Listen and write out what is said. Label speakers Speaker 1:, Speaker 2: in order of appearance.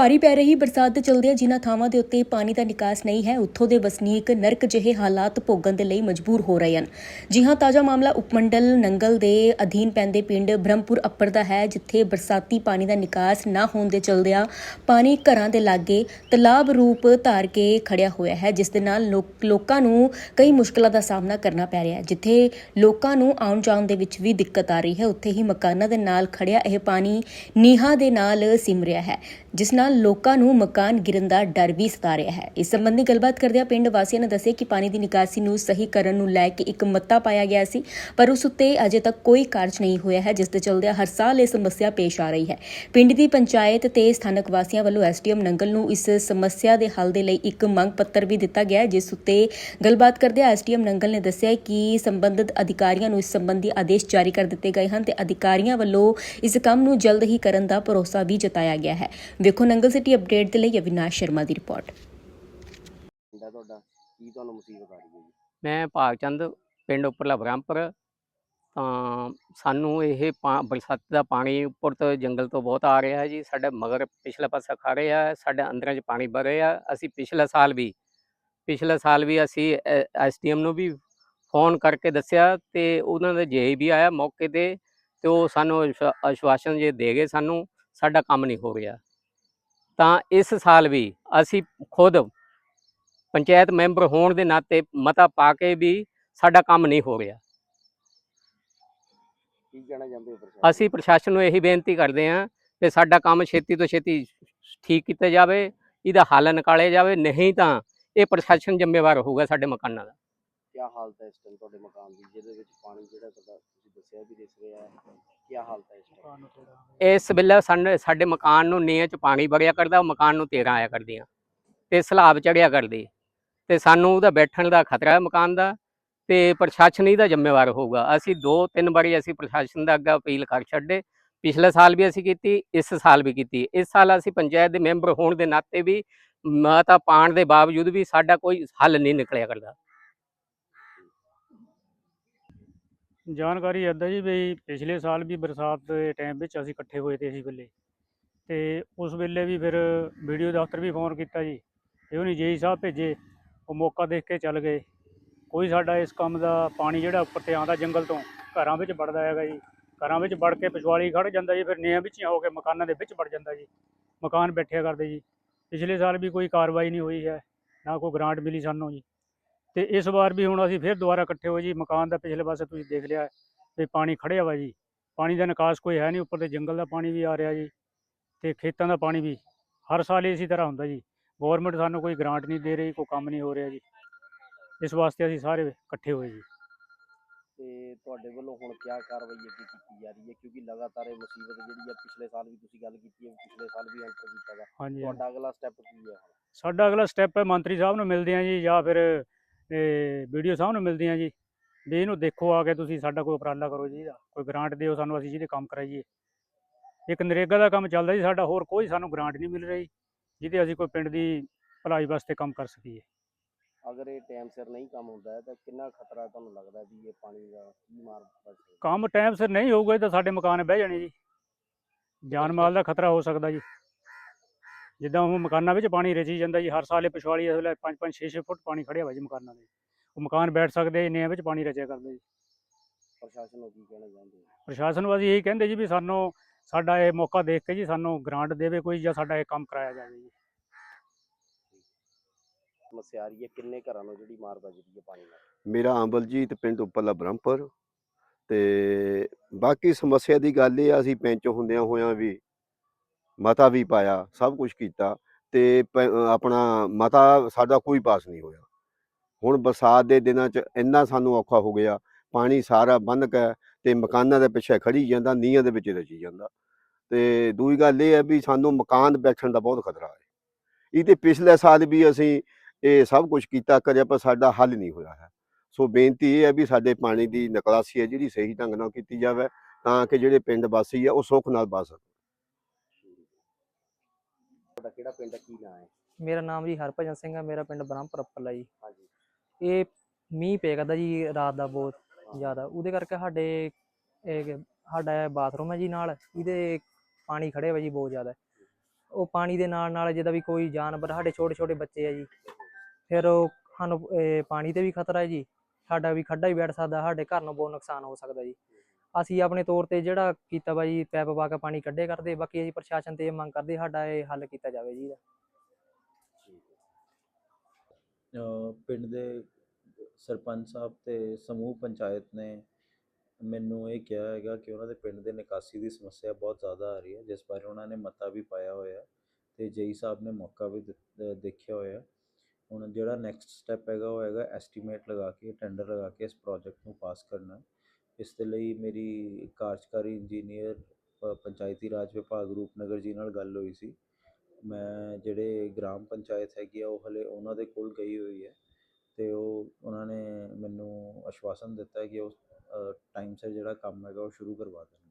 Speaker 1: ਭਾਰੀ ਪੈ ਰਹੀ ਬਰਸਾਤ ਦੇ ਚਲਦਿਆਂ ਜਿਨ੍ਹਾਂ ਥਾਵਾਂ ਦੇ ਉੱਤੇ ਪਾਣੀ ਦਾ ਨਿਕਾਸ ਨਹੀਂ ਹੈ, ਉੱਥੋਂ ਦੇ ਵਸਨੀਕ ਨਰਕ ਜਿਹੇ ਹਾਲਾਤ ਭੋਗਣ ਦੇ ਲਈ ਮਜਬੂਰ ਹੋ ਰਹੇ ਹਨ। ਜੀ ਹਾਂ, ਤਾਜ਼ਾ ਮਾਮਲਾ ਉਪਮੰਡਲ ਨੰਗਲ ਦੇ ਅਧੀਨ ਪੈਂਦੇ ਪਿੰਡ ਬ੍ਰਹਮਪੁਰ ਅੱਪਰ ਦਾ ਹੈ, ਜਿੱਥੇ ਬਰਸਾਤੀ ਪਾਣੀ ਦਾ ਨਿਕਾਸ ਨਾ ਹੋਣ ਦੇ ਚਲਦਿਆਂ ਪਾਣੀ ਘਰਾਂ ਦੇ ਲਾਗੇ ਤਲਾਬ ਰੂਪ ਧਾਰ ਕੇ ਖੜਿਆ ਹੋਇਆ ਹੈ, ਜਿਸ ਦੇ ਨਾਲ ਲੋਕ- ਲੋਕਾਂ ਨੂੰ ਕਈ ਮੁਸ਼ਕਲਾਂ ਦਾ ਸਾਹਮਣਾ ਕਰਨਾ ਪੈ ਰਿਹਾ ਹੈ। ਜਿੱਥੇ ਲੋਕਾਂ ਨੂੰ ਆਉਣ ਜਾਣ ਦੇ ਵਿੱਚ ਵੀ ਦਿੱਕਤ ਆ ਰਹੀ ਹੈ, ਉੱਥੇ ਹੀ ਮਕਾਨਾਂ ਦੇ ਨਾਲ ਖੜਿਆ ਇਹ ਪਾਣੀ ਨੀਹਾਂ ਦੇ ਨਾਲ ਸਿਮ ਰਿਹਾ ਹੈ, ਜਿਸ ਨਾਲ ਲੋਕਾਂ ਨੂੰ ਮਕਾਨ ਗਿਰਨ ਦਾ ਡਰ ਵੀ ਸਤਾ ਰਿਹਾ ਹੈ। ਇਸ ਸੰਬੰਧੀ ਗੱਲਬਾਤ ਕਰਦਿਆਂ ਪਿੰਡ ਵਾਸੀਆਂ ਨੇ ਦੱਸਿਆ ਕਿ ਪਾਣੀ ਦੀ ਨਿਕਾਸੀ ਨੂੰ ਸਹੀ ਕਰਨ ਨੂੰ ਲੈ ਕੇ ਇੱਕ ਮੱਤਾ ਪਾਇਆ ਗਿਆ ਸੀ, ਪਰ ਉਸ ਉੱਤੇ ਅਜੇ ਤੱਕ ਕੋਈ ਕਾਰਜ ਨਹੀਂ ਹੋਇਆ ਹੈ, ਜਿਸ ਦੇ ਚਲਦਿਆਂ ਹਰ ਸਾਲ ਇਹ ਸਮੱਸਿਆ ਪੇਸ਼ ਆ ਰਹੀ ਹੈ। ਪਿੰਡ ਦੀ ਪੰਚਾਇਤ ਤੇ ਸਥਾਨਕ ਵਾਸੀਆਂ ਵੱਲੋਂ ਐਸਡੀਐਮ ਨੰਗਲ ਨੂੰ ਇਸ ਸਮੱਸਿਆ ਦੇ ਹੱਲ ਦੇ ਲਈ ਇੱਕ ਮੰਗ ਪੱਤਰ ਵੀ ਦਿੱਤਾ ਗਿਆ ਜਿਸ ਉੱਤੇ ਗੱਲਬਾਤ ਕਰਦਿਆਂ ਐਸਡੀਐਮ ਨੰਗਲ ਨੇ ਦੱਸਿਆ ਕਿ ਸੰਬੰਧਿਤ ਅਧਿਕਾਰੀਆਂ ਨੂੰ ਇਸ ਸੰਬੰਧੀ ਆਦੇਸ਼ ਜਾਰੀ ਕਰ ਦਿੱਤੇ ਗਏ ਹਨ ਤੇ ਅਧਿਕਾਰੀਆਂ ਵੱਲੋਂ ਇਸ ਕੰਮ ਨੂੰ ਜਲਦ ਹੀ ਕਰਨ ਦਾ ਭਰੋਸਾ ਵੀ ਜਤਾਇਆ ਗਿਆ ਹੈ। ਵੇਖੋ ਨੰਗਲ ਸਿਟੀ ਅਪਡੇਟ ਦੇ ਲਈ ਅਵਿਨਾਸ਼ ਸ਼ਰਮਾ ਦੀ ਰਿਪੋਰਟ।
Speaker 2: ਹੁੰਦਾ ਤੁਹਾਡਾ? ਕੀ ਤੁਹਾਨੂੰ ਮੁਸੀਬਤ ਆ ਰਹੀ ਹੈ ਜੀ?
Speaker 3: ਮੈਂ ਭਾਗਚੰਦ ਪਿੰਡ ਉੱਪਰਲਾ ਬ੍ਰਹਮਪੁਰ। ਤਾਂ ਸਾਨੂੰ ਇਹ ਪਾ- ਬਰਸਾਤ ਦਾ ਪਾਣੀ ਉੱਪਰ ਤੋਂ ਜੰਗਲ ਤੋਂ ਬਹੁਤ ਆ ਰਿਹਾ ਹੈ ਜੀ। ਸਾਡੇ ਮਗਰ ਪਿਛਲਾ ਪਾਸਾ ਖਾ ਰਿਹਾ ਹੈ ਸਾਡੇ ਅੰਦਰਾਂ 'ਚ ਪਾਣੀ ਭਰ ਰਿਹਾ। ਅਸੀਂ ਪਿਛਲੇ ਸਾਲ ਵੀ ਪਿਛਲੇ ਸਾਲ ਵੀ ਅਸੀਂ ਐਸਡੀਐਮ ਨੂੰ ਵੀ ਫੋਨ ਕਰਕੇ ਦੱਸਿਆ ਤੇ ਉਹਨਾਂ ਦਾ ਜੇ ਵੀ ਆਇਆ ਮੌਕੇ ਤੇ ਤੇ ਉਹ ਸਾਨੂੰ ਅਸ਼ਵਾ- ਆਸ਼ਵਾਸਨ ਜੇ ਦੇ ਗਏ ਸਾਨੂੰ। ਸਾਡਾ ਕੰਮ ਨਹੀਂ ਹੋ ਰਿਹਾ। ਤਾਂ ਇਸ ਸਾਲ ਵੀ ਅਸੀਂ ਖੁਦ ਪੰਚਾਇਤ ਮੈਂਬਰ ਹੋਣ ਦੇ ਨਾਤੇ ਮਤਾ ਪਾ ਕੇ ਵੀ ਸਾਡਾ ਕੰਮ ਨਹੀਂ ਹੋ ਰਿਹਾ।
Speaker 2: ਕੀ ਕਹਿਣਾ ਚਾਹੁੰਦੇ ਹੋ
Speaker 3: ਅਸੀਂ ਪ੍ਰਸ਼ਾਸਨ ਨੂੰ ਇਹੀ ਬੇਨਤੀ ਕਰਦੇ ਹਾਂ ਕਿ ਸਾਡਾ ਕੰਮ ਛੇਤੀ ਤੋਂ ਛੇਤੀ ਠੀਕ ਕੀਤਾ ਜਾਵੇ ਇਹਦਾ ਹੱਲ ਨਿਕਾਲਿਆ ਜਾਵੇ ਨਹੀਂ ਤਾਂ ਇਹ ਪ੍ਰਸ਼ਾਸਨ ਜ਼ਿੰਮੇਵਾਰ ਹੋਊਗਾ ਸਾਡੇ ਮਕਾਨਾਂ ਦਾ।
Speaker 2: ਕੀ ਹਾਲਤ ਹੈ ਇਸ ਟਾਈਮ ਤੁਹਾਡੇ ਮਕਾਨ ਦੀ ਜਿਹਦੇ ਵਿੱਚ ਪਾਣੀ ਜਿਹੜਾ ਤੁਹਾਡਾ ਤੁਸੀਂ ਦੱਸਿਆ ਵੀ ਦਿਸ ਰਿਹਾ ਹੈ ਕੀ ਹਾਲਤ ਹੈ ਇਸ ਟਾਈਮ
Speaker 3: ਇਸ ਵੇਲੇ ਸਾਡੇ ਸਾਡੇ ਮਕਾਨ ਨੂੰ ਨੀਂਹ ਚ ਪਾਣੀ ਵੜਿਆ ਕਰਦਾ ਮਕਾਨ ਨੂੰ ਤੇਰਾਂ ਆਇਆ ਕਰਦੀਆਂ ਤੇ ਸਲਾਬ ਚੜਿਆ ਕਰਦੀ। ਤੇ ਸਾਨੂੰ ਉਹਦਾ ਬੈਠਣ ਦਾ ਖਤਰਾ ਹੈ ਮਕਾਨ ਦਾ ਤੇ ਪ੍ਰਸ਼ਾਸਨ ਇਹਦਾ ਜ਼ਿੰਮੇਵਾਰ ਹੋਊਗਾ। ਅਸੀਂ ਦੋ ਤਿੰਨ ਵਾਰੀ ਅਸੀਂ ਪ੍ਰਸ਼ਾਸਨ ਦਾ ਅੱਗੇ ਅਪੀਲ ਕਰ ਛੱਡੇ। ਪਿਛਲੇ ਸਾਲ ਵੀ ਅਸੀਂ ਕੀਤੀ ਇਸ ਸਾਲ ਵੀ ਕੀਤੀ। ਇਸ ਸਾਲ ਅਸੀਂ ਪੰਚਾਇਤ ਦੇ ਮੈਂਬਰ ਹੋਣ ਦੇ ਨਾਤੇ ਵੀ ਮਤਾ ਪਾਣ ਦੇ ਬਾਵਜੂਦ ਵੀ ਸਾਡਾ ਕੋਈ ਹੱਲ ਨਹੀਂ ਨਿਕਲਿਆ ਕਰਦਾ।
Speaker 4: ਜਾਣਕਾਰੀ ਇੱਦਾਂ ਜੀ ਵੀ ਪਿਛਲੇ ਸਾਲ ਵੀ ਬਰਸਾਤ ਦੇ ਟਾਈਮ ਵਿੱਚ ਅਸੀਂ ਇਕੱਠੇ ਹੋਏ ਤੇ ਇਸ ਵੇਲੇ ਤੇ ਉਸ ਵੇਲੇ ਵੀ ਫਿਰ ਵੀਡੀਓ ਦਫ਼ਤਰ ਵੀ ਫੋਨ ਕੀਤਾ ਜੀ। ਤੇ ਉਹਨੇ ਜੇਈ ਸਾਹਿਬ ਭੇਜੇ, ਉਹ ਮੌਕਾ ਦੇਖ ਕੇ ਚੱਲ ਗਏ। ਕੋਈ ਸਾਡਾ ਇਸ ਕੰਮ ਦਾ ਪਾਣੀ ਜਿਹੜਾ ਉੱਪਰ ਤੇ ਆਉਂਦਾ ਜੰਗਲ ਤੋਂ, ਘਰਾਂ ਵਿੱਚ ਵੜਦਾ ਹੈਗਾ ਜੀ। ਘਰਾਂ ਵਿੱਚ ਵੜ ਕੇ ਪਿਛਵਾੜੀ ਖੜ ਜਾਂਦਾ ਜੀ, ਫਿਰ ਨੀਹਾਂ ਵਿੱਚ ਹੋ ਕੇ ਮਕਾਨਾਂ ਦੇ ਵਿੱਚ ਵੜ ਜਾਂਦਾ ਜੀ। ਮਕਾਨ ਬੈਠਿਆ ਕਰਦੇ ਜੀ। ਪਿਛਲੇ ਸਾਲ ਵੀ ਕੋਈ ਕਾਰਵਾਈ ਨਹੀਂ ਹੋਈ ਹੈ, ਨਾ ਕੋਈ ਗ੍ਰਾਂਟ ਮਿਲੀ ਸਾਨੂੰ ਜੀ। ਤੇ ਇਸ ਵਾਰ ਵੀ ਹੁਣ ਅਸੀਂ ਫਿਰ ਦੁਬਾਰਾ ਇਕੱਠੇ ਹੋਏ ਜੀ ਮਕਾਨ ਦਾ ਪਿਛਲੇ ਪਾਸੇ ਤੁਸੀਂ ਦੇਖ ਲਿਆ ਤੇ ਪਾਣੀ ਖੜਿਆ ਵਾ ਜੀ। ਪਾਣੀ ਦਾ ਨਿਕਾਸ ਕੋਈ ਹੈ ਨਹੀਂ ਉੱਪਰ ਤੇ ਜੰਗਲ ਦਾ ਪਾਣੀ ਵੀ ਆ ਰਿਹਾ ਜੀ ਤੇ ਖੇਤਾਂ ਦਾ ਪਾਣੀ ਵੀ ਹਰ ਸਾਲ ਇਸੇ ਤਰ੍ਹਾਂ ਹੁੰਦਾ ਜੀ। ਗਵਰਨਮੈਂਟ ਸਾਨੂੰ ਕੋਈ ਗ੍ਰਾਂਟ ਨਹੀਂ ਦੇ ਰਹੀ ਕੋਈ ਕੰਮ ਨਹੀਂ ਹੋ ਰਿਹਾ ਜੀ। ਇਸ ਵਾਸਤੇ ਅਸੀਂ ਸਾਰੇ ਇਕੱਠੇ ਹੋਏ ਜੀ।
Speaker 2: ਤੇ ਤੁਹਾਡੇ ਵੱਲੋਂ ਹੁਣ ਕੀ ਕਾਰਵਾਈ ਅੱਗੇ ਕੀਤੀ ਜਾ ਰਹੀ ਹੈ? ਕਿਉਂਕਿ ਲਗਾਤਾਰ ਇਹ ਮੁਸੀਬਤ ਜਿਹੜੀ ਹੈ ਪਿਛਲੇ ਸਾਲ ਵੀ ਤੁਸੀਂ ਗੱਲ ਕੀਤੀ ਹੈ ਪਿਛਲੇ ਸਾਲ ਵੀ ਐਂਟਰ ਕੀਤਾ
Speaker 4: ਹਾਂਜੀ।
Speaker 2: ਤੁਹਾਡਾ ਅਗਲਾ ਸਟੈਪ ਕੀ ਹੈ
Speaker 4: ਸਾਡਾ ਅਗਲਾ ਸਟੈਪ ਹੈ ਮੰਤਰੀ ਸਾਹਿਬ ਨੂੰ ਮਿਲਦੇ ਆ ਜੀ ਜਾਂ ਫਿਰ ਵੀਡੀਓ ਸਾਹਿਬ ਨੂੰ ਮਿਲਦੇ ਆ ਜੀ ਵੀ ਇਹਨੂੰ ਦੇਖੋ ਆ ਕੇ ਤੁਸੀਂ ਸਾਡਾ ਕੋਈ ਉਪਰਾਲਾ ਕਰੋ ਜੀ ਇਹਦਾ ਕੋਈ ਗ੍ਰਾਂਟ ਦਿਓ ਸਾਨੂੰ ਅਸੀਂ ਜਿਹਦੇ ਕੰਮ ਕਰਾਈਏ। ਇੱਕ ਨਰੇਗਾ ਦਾ ਕੰਮ ਚੱਲਦਾ ਜੀ ਸਾਡਾ ਹੋਰ ਕੋਈ ਸਾਨੂੰ ਗ੍ਰਾਂਟ ਨਹੀਂ ਮਿਲ ਰਹੀ ਜਿਹਦੇ ਅਸੀਂ ਕੋਈ ਪਿੰਡ ਦੀ ਭਲਾਈ ਵਾਸਤੇ ਕੰਮ ਕਰ ਸਕੀਏ।
Speaker 2: ਅਗਰ ਇਹ ਟਾਈਮ ਸਿਰ ਨਹੀਂ ਕੰਮ ਹੁੰਦਾ ਹੈ ਤਾਂ ਕਿੰਨਾ ਖਤਰਾ ਤੁਹਾਨੂੰ ਲੱਗਦਾ ਵੀ ਇਹ ਪਾਣੀ ਦਾ ਕੀ ਮਾਰ ਪੈ ਸਕਦਾ?
Speaker 4: ਕੰਮ ਟਾਈਮ ਸਿਰ ਨਹੀਂ ਹੋਊਗਾ ਤਾਂ ਸਾਡੇ ਮਕਾਨ ਬਹਿ ਜਾਣੇ ਜੀ। ਜਾਨ ਮਾਲ ਦਾ ਖਤਰਾ ਹੋ ਸਕਦਾ ਜੀ। ਜਿੱਦਾਂ ਉਹ ਮਕਾਨਾਂ ਵਿੱਚ ਪਾਣੀ ਰਚੀ ਜਾਂਦਾ ਜੀ ਹਰ ਸਾਲ ਇਹ ਪਿਛਵਾੜੀ ਇਸ ਵੇਲੇ 5 5 6 6 ਫੁੱਟ ਪਾਣੀ ਖੜਿਆ ਹੋਇਆ ਜੀ ਮਕਾਨਾਂ ਦੇ। ਉਹ ਮਕਾਨ ਬੈਠ ਸਕਦੇ ਨੇ ਵਿੱਚ ਪਾਣੀ ਰਚਿਆ ਕਰਦੇ ਜੀ।
Speaker 2: ਪ੍ਰਸ਼ਾਸਨ ਨੂੰ ਕੀ ਕਹਿਣਾ ਚਾਹੁੰਦੇ ਹੋ?
Speaker 4: ਪ੍ਰਸ਼ਾਸਨ ਅਸੀਂ ਇਹੀ ਕਹਿੰਦੇ ਜੀ ਵੀ ਸਾਨੂੰ ਸਾਡਾ ਇਹ ਮੌਕਾ ਦੇਖ ਕੇ ਜੀ ਸਾਨੂੰ ਗ੍ਰਾਂਟ ਦੇਵੇ ਕੋਈ ਜਾਂ ਸਾਡਾ ਇਹ ਕੰਮ ਕਰਾਇਆ ਜਾਵੇ ਜੀ।
Speaker 2: ਸਮੱਸਿਆ ਆ ਰਹੀ ਹੈ ਕਿੰਨੇ ਘਰਾਂ ਨੂੰ ਜਿਹੜੀ ਮਾਰ ਵੱਜਦੀ ਹੈ ਪਾਣੀ ਨਾਲ?
Speaker 5: ਮੇਰਾ ਅੰਬਲਜੀਤ ਪਿੰਡ ਉੱਪਰਲਾ ਬ੍ਰਹਮਪੁਰ ਤੇ ਬਾਕੀ ਸਮੱਸਿਆ ਦੀ ਗੱਲ ਇਹ ਆ ਅਸੀਂ ਪੈਂਚ ਹੁੰਦਿਆਂ ਹੋਇਆਂ ਵੀ ਮਤਾ ਵੀ ਪਾਇਆ, ਸਭ ਕੁਝ ਕੀਤਾ ਤੇ ਪ- ਆਪਣਾ ਮਤਾ ਸਾਡਾ ਕੋਈ ਪਾਸ ਨਹੀਂ ਹੋਇਆ। ਹੁਣ ਬਰਸਾਤ ਦੇ ਦਿਨਾਂ 'ਚ ਇੰਨਾ ਸਾਨੂੰ ਔਖਾ ਹੋ ਗਿਆ, ਪਾਣੀ ਸਾਰਾ ਬੰਨ ਕੇ ਤੇ ਮਕਾਨਾਂ ਦੇ ਪਿੱਛੇ ਖੜੀ ਜਾਂਦਾ, ਨੀਹਾਂ ਦੇ ਵਿੱਚ ਰਚੀ ਜਾਂਦਾ। ਤੇ ਦੂਜੀ ਗੱਲ ਇਹ ਹੈ ਵੀ ਸਾਨੂੰ ਮਕਾਨ ਬੈਠਣ ਦਾ ਬਹੁਤ ਖਤਰਾ ਹੈ। ਇਹ ਤੇ ਪਿਛਲੇ ਸਾਲ ਵੀ ਅਸੀਂ ਇਹ ਸਭ ਕੁਝ ਕੀਤਾ ਕਰਿਆ ਪਰ ਸਾਡਾ ਹੱਲ ਨਹੀਂ ਹੋਇਆ ਹੈ। ਸੋ ਬੇਨਤੀ ਇਹ ਹੈ ਵੀ ਸਾਡੇ ਪਾਣੀ ਦੀ ਨਿਕਾਸੀ ਹੈ, ਜਿਹੜੀ ਸਹੀ ਢੰਗ ਨਾਲ ਕੀਤੀ ਜਾਵੇ ਤਾਂ ਕਿ ਜਿਹੜੇ ਪਿੰਡ ਵਾਸੀ ਆ ਉਹ ਸੁੱਖ ਨਾਲ ਬਸ ਸਕਣ।
Speaker 2: ਤੁਹਾਡਾ ਕਿਹੜਾ ਪਿੰਡ ਹੈ ਕੀ ਨਾਂ ਹੈ?
Speaker 6: ਮੇਰਾ ਨਾਮ ਜੀ ਹਰਭਜਨ ਸਿੰਘ ਹੈ ਮੇਰਾ ਪਿੰਡ ਬ੍ਰਹਮਪੁਰ ਅੱਪਲਾ ਜੀ।
Speaker 2: ਹਾਂਜੀ।
Speaker 6: ਇਹ ਮੀਂਹ ਪਿਆ ਕਰਦਾ ਜੀ ਰਾਤ ਦਾ ਬਹੁਤ ਜ਼ਿਆਦਾ। ਉਹਦੇ ਕਰਕੇ ਸਾਡੇ ਇਹ ਸਾਡਾ ਬਾਥਰੂਮ ਹੈ ਜੀ ਨਾਲ ਇਹਦੇ ਪਾਣੀ ਖੜੇ ਹੋਇਆ ਜੀ ਬਹੁਤ ਜ਼ਿਆਦਾ। ਉਹ ਪਾਣੀ ਦੇ ਨਾਲ ਨਾਲ ਜਿੱਦਾਂ ਵੀ ਕੋਈ ਜਾਨਵਰ ਸਾਡੇ ਛੋਟੇ ਛੋਟੇ ਬੱਚੇ ਆ ਜੀ। ਫਿਰ ਉਹ ਸਾਨੂੰ ਪਾਣੀ ਤੇ ਵੀ ਖਤਰਾ ਹੈ ਜੀ। ਸਾਡਾ ਵੀ ਖੱਡਾ ਹੀ ਬੈਠ ਸਕਦਾ ਸਾਡੇ ਘਰ ਨੂੰ ਬਹੁਤ ਨੁਕਸਾਨ ਹੋ ਸਕਦਾ ਜੀ। ਅਸੀਂ ਆਪਣੇ ਤੌਰ ਤੇ ਜਿਹੜਾ ਕੀਤਾ ਵਾ ਜੀ ਪੈਪ ਪਾ ਕੇ ਪਾਣੀ ਕੱਢੇ ਕਰਦੇ ਬਾਕੀ ਅਸੀਂ ਪ੍ਰਸ਼ਾਸਨ ਤੇ ਇਹ ਮੰਗ ਕਰਦੇ ਸਾਡਾ ਇਹ ਹੱਲ ਕੀਤਾ ਜਾਵੇ ਜੀ ਇਹਦਾ।
Speaker 7: ਅ, ਪਿੰਡ ਦੇ ਸਰਪੰਚ ਸਾਹਿਬ ਤੇ ਸਮੂਹ ਪੰਚਾਇਤ ਨੇ ਮੈਨੂੰ ਇਹ ਕਿਹਾ ਹੈਗਾ ਕਿ ਉਹਨਾਂ ਦੇ ਪਿੰਡ ਦੇ ਨਿਕਾਸੀ ਦੀ ਸਮੱਸਿਆ ਬਹੁਤ ਜ਼ਿਆਦਾ ਆ ਰਹੀ ਹੈ ਜਿਸ ਬਾਰੇ ਉਹਨਾਂ ਨੇ ਮਤਾ ਵੀ ਪਾਇਆ ਹੋਇਆ ਤੇ ਜੇਈ ਸਾਹਿਬ ਨੇ ਮੌਕਾ ਵੀ ਦਿੱਤ- ਦੇਖਿਆ ਹੋਇਆ ਹੁਣ ਜਿਹੜਾ ਨੈਕਸਟ ਸਟੈਪ ਹੈਗਾ ਉਹ ਹੈਗਾ ਐਸਟੀਮੇਟ ਲਗਾ ਕੇ ਟੈਂਡਰ ਲਗਾ ਕੇ ਇਸ ਪ੍ਰੋਜੈਕਟ ਨੂੰ ਪਾਸ ਕਰਨਾ ਇਸ ਦੇ ਲਈ ਮੇਰੀ ਕਾਰਜਕਾਰੀ ਇੰਜੀਨੀਅਰ ਪ- ਪੰਚਾਇਤੀ ਰਾਜ ਵਿਭਾਗ ਰੂਪਨਗਰ ਜੀ ਨਾਲ ਗੱਲ ਹੋਈ ਸੀ। ਮੈਂ ਜਿਹੜੇ ਗ੍ਰਾਮ ਪੰਚਾਇਤ ਹੈਗੀ ਆ, ਉਹ ਹਲੇ ਉਹਨਾਂ ਦੇ ਕੋਲ ਗਈ ਹੋਈ ਹੈ ਅਤੇ ਉਹ, ਉਹਨਾਂ ਨੇ ਮੈਨੂੰ ਆਸ਼ਵਾਸਨ ਦਿੱਤਾ ਕਿ ਉਹ ਟਾਈਮ ਸਿਰ ਜਿਹੜਾ ਕੰਮ ਹੈਗਾ ਉਹ ਸ਼ੁਰੂ ਕਰਵਾ ਦੇਣਗੇ